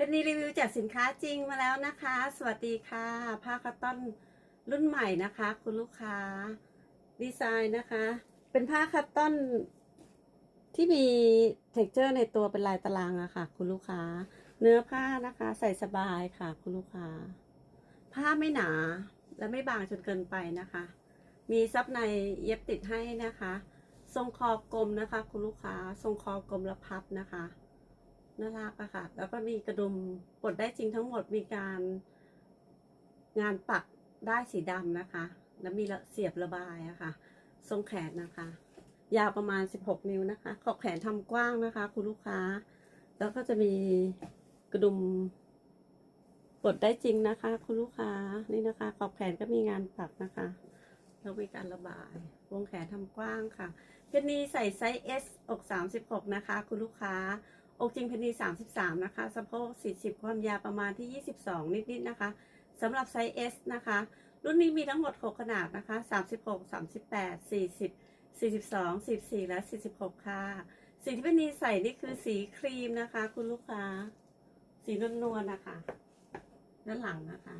เป็นนีรีวิวจากสินค้าจริงมาแล้วนะคะ สวัสดีค่ะ ผ้าคัตตอนรุ่นใหม่นะคะ คุณลูกค้า ดีไซน์นะคะ เป็นผ้าคัตตอนที่มีเท็กเจอร์ในตัวเป็นลายตารางอะค่ะ คุณลูกค้า เนื้อผ้านะคะ ใส่สบายค่ะ คุณลูกค้า ผ้าไม่หนาและไม่บางจนเกินไปนะคะ มีซับในเย็บติดให้นะคะ ทรงคอกลมนะคะ คุณลูกค้า ทรงคอกลมและพับนะคะ น่ารักอะค่ะ แล้วก็มีกระดุมปลดได้จริงทั้งหมดมีการงานปักได้สีดำนะคะ แล้วมีเสียบระบายอะค่ะ ทรงแขนนะคะ ยาวประมาณ 16 นิ้วนะคะ ขอบแขนทำกว้างนะคะ คุณลูกค้า แล้วก็จะมีกระดุมปลดได้จริงนะคะ คุณลูกค้านี่นะคะ ขอบแขนก็มีงานปักนะคะแล้วมีการระบายวงแขนทำกว้างค่ะเพนนีใส่ไซส์ S อก36 นะคะ คุณลูกค้า อกจริงพนนี33 นะคะ สะโพก 40 ความยาวประมาณที่ 22 นิดๆนะคะสำหรับไซส์ S นะคะ รุ่นนี้มีทั้งหมด 6 ขนาดนะคะ 36 38 40 42 44 และ 46 ค่ะ สีที่เพนนีใส่นี่คือสีครีมนะคะ คุณลูกค้า สีนวลๆนะคะ ด้านหลังนะคะ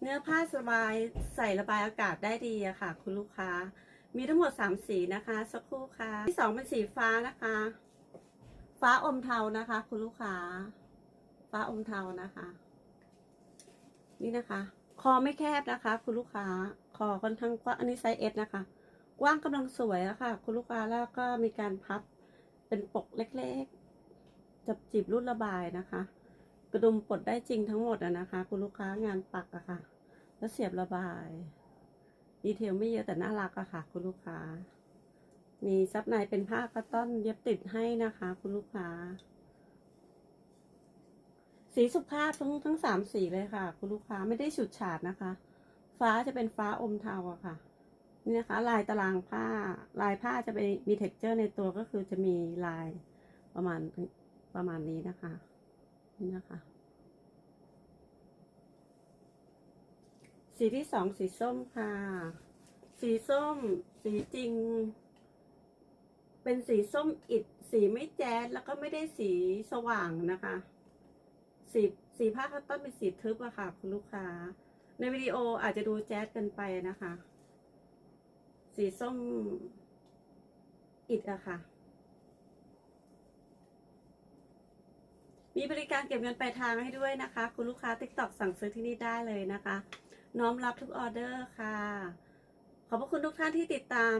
เนื้อผ้าสบายใส่ระบายอากาศได้ดีอะค่ะ คุณลูกค้า มีทั้งหมด 3 สีนะคะ สักครู่ค่ะ ที่สองเป็นสีฟ้านะคะ ฟ้าอมเทานะคะ คุณลูกค้า ฟ้าอมเทานะคะ นี่นะคะ คอไม่แคบนะคะ คุณลูกค้า คอค่อนข้างกว้างอันนี้ไซส์เอสนะคะ กว้างกำลังสวยอะค่ะ คุณลูกค้าแล้วก็มีการพับเป็นปกเล็กๆ จับจีบรูดระบายนะคะ กระดุมปลดได้จริงทั้งหมดอะนะคะ คุณลูกค้างานปักอะค่ะ แล้วเสียบระบาย ดีเทลไม่เยอะแต่น่ารักอะค่ะ คุณลูกค้า มีซับในเป็นผ้าคัตตอนเย็บติดให้นะคะ คุณลูกค้า สีสุภาพทั้งทั้งสามสีเลยค่ะ คุณลูกค้าไม่ได้ฉุดฉาดนะคะ ฟ้าจะเป็นฟ้าอมเทาอะค่ะ นี่นะคะ ลายตารางผ้า ลายผ้าจะเป็นมีเท็กเจอร์ในตัวก็คือจะมีลายประมาณประมาณนี้นะคะ นี่นะคะสีที่สองสีส้มค่ะ สีส้ม สีจริง เป็นสีส้มอิดสีไม่แจ๊ดแล้วก็ไม่ได้สีสว่างนะคะ สีสีผ้าคัตตอนเป็นสีทึบอะค่ะ คุณลูกค้า ในวิดีโออาจจะดูแจ๊ดกันไปนะคะ สีส้มอิดอะค่ะ มีบริการเก็บเงินปลายทางให้ด้วยนะคะ คุณลูกค้า TikTok สั่งซื้อที่นี่ได้เลยนะคะ น้อมรับทุกออเดอร์ค่ะ ขอบพระคุณทุกท่านที่ติดตาม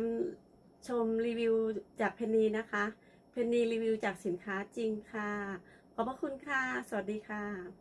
ชมรีวิวจากเพนนีนะคะ เพนนีรีวิวจากสินค้าจริงค่ะ ขอบพระคุณค่ะ สวัสดีค่ะ